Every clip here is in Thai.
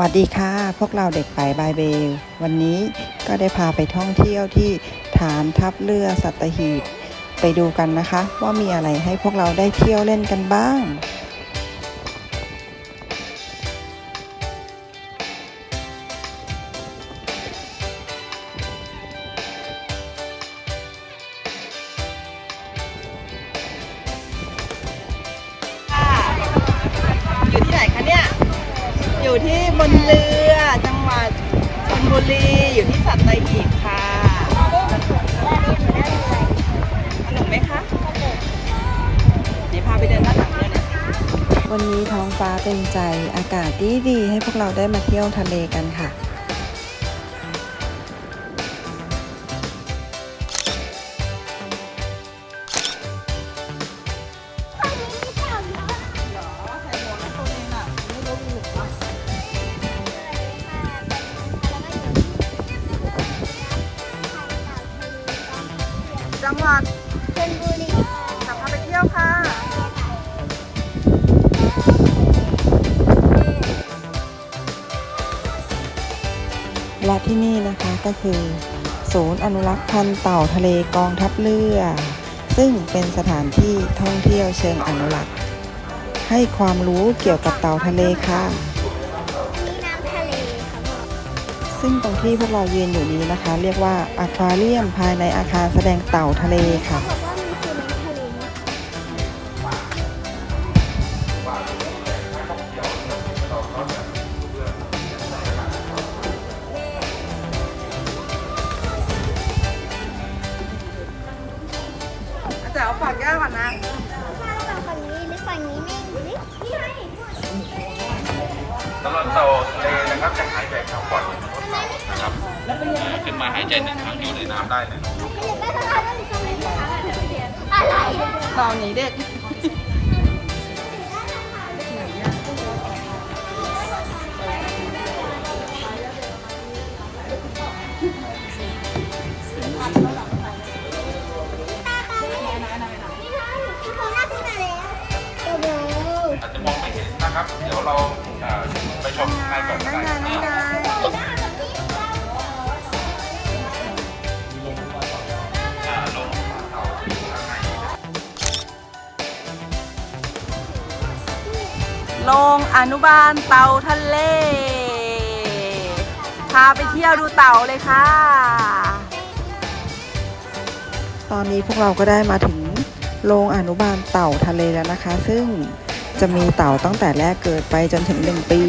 วัสดีค่ะ พวกเราเด็กไปบายเบล วันนี้ก็ได้พาไปท่องเที่ยวที่ฐานทัพเรือสัตหีบ ไปดูกันนะคะ ว่ามีอะไรให้พวกเราได้เที่ยวเล่นกันบ้าง อยู่ที่บนเรือจังหวัดชลบุรีอยู่ที่สัตหีบค่ะสนุกไหมคะเดี๋ยวพาไปเดินหน้าต่างเรือหน่อยวันนี้ท้องฟ้าเป็นใจอากาศดีดีให้พวกเราได้มาเที่ยวทะเลกันค่ะะที่นี่นะคะก็คือ ศูนย์อนุรักษ์พันธุ์เต่าทะเลกองทัพเรือ ซึ่งเป็นสถานที่ท่องเที่ยวเชิงอนุรักษ์ ให้ความรู้เกี่ยวกับเต่าทะเลค่ะนี่น้ำทะเลค่ะพ่อซึ่งตรงที่พวกเรายืนอยู่นี้นะคะ เรียกว่าอควาเรียมภายในอาคารแสดงเต่าทะเลค่ะ บอกว่า แต่เอาฝากย่าก่อนนะถ้าเราฝั่งนี้หรือฝั่งนี้ไม่นี่นี่ไงสำหรับเต่าทะเลนะครับจะหายใจเข้าก่อนเป็นมดเต่านะครับขึ้นมาหายใจหนึ่งครั้งอยู่ในน้ำได้หนึ่งไม่ต้องทำต้องทำอะไรนะคะอะไรเต่าหนีเด็ก นนะครับ เดี๋ยวเราเอ่อไปชมข้างในก่อนก็ได้อ่าลงเต่าข้างในโรงอนุบาลเต่าทะเล พาไปเที่ยวดูเต่าเลยค่ะ ตอนนี้พวกเราก็ได้มาถึงโรงอนุบาลเต่าทะเลแล้วนะคะ ซึ่ง จะมีเต่าตั้งแต่แรกเกิดไปจนถึง 1 ปี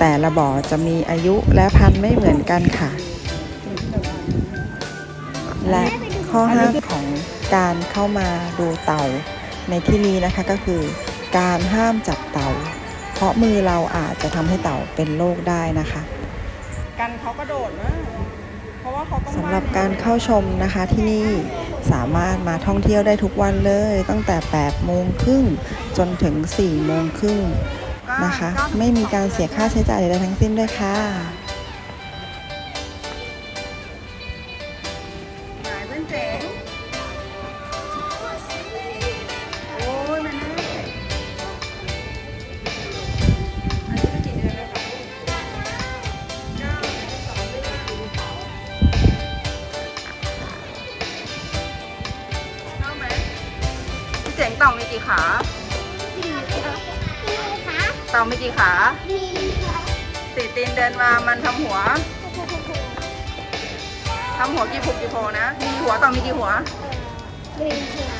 แต่ละบ่อจะมีอายุและพันธุ์ไม่เหมือนกันค่ะ และข้อห้ามของการเข้ามาดูเต่าในที่นี้นะคะก็คือ การห้ามจับเต่า เพราะมือเราอาจจะทำให้เต่าเป็นโรคได้นะคะ กันเขากระโดดนะเพราะว่าเขาต้องสำหรับการเข้าชมนะคะที่นี่ สามารถมาท่องเที่ยวได้ทุกวันเลย ตั้งแต่ 8 โมงครึ่งจนถึง 4 โมงครึ่งนะคะ ไม่มีการเสียค่าใช้จ่ายใดๆทั้งสิ้นด้วยค่ะ พี่เจ๋งเต่ามีกี่ขา สี่ค่ะนี่คะเต่ามีกี่ขามีค่ะสี่ตีนเดินมามันทำหัวทำหัวกี่ผุกกี่โพนะ มีหัวเต่ามีกี่หัวกรีนหัว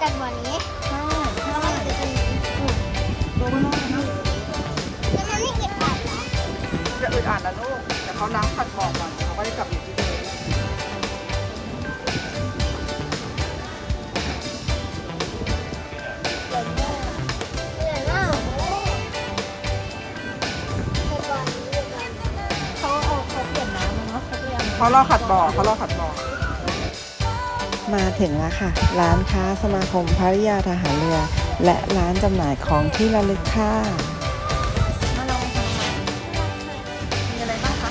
กับหัวนี้แล้วมันจะเป็นแล้วมันไม่เก็บปากเหรอจะอึดอัดนะลูกแต่เขาล้างขัดบอกก่อนเขาก็ได้กลับอยู่ที่ เขาเปลี่ยนเขารอขัดบ่อเขารอขัดบ่อมาถึงแล้วค่ะ ร้านค้าสมาคมภริยาทหารเรือ และร้านจำหน่ายของที่ระลึกค่ะมาลองค่ะมีอะไรบ้างคะ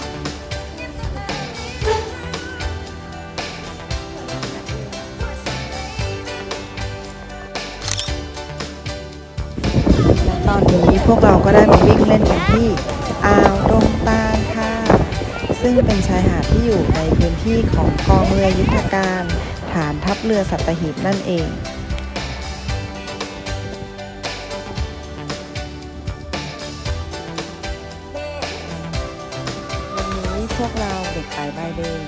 และตอนนี้พวกเราก็ได้มาวิ่งเล่นกันที่อ่าวดงตาลค่ะ ซึ่งเป็นชายหาดที่อยู่ในพื้นที่ของกองเรือยุทธการ ฐานทัพเรือสัตหีบนั่นเองวันนี้พวกเราเด็กไต่ใบเดง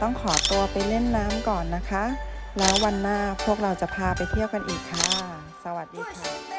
ต้องขอตัวไปเล่นน้ำก่อนนะคะ แล้ววันหน้าพวกเราจะพาไปเที่ยวกันอีกค่ะ สวัสดีค่ะ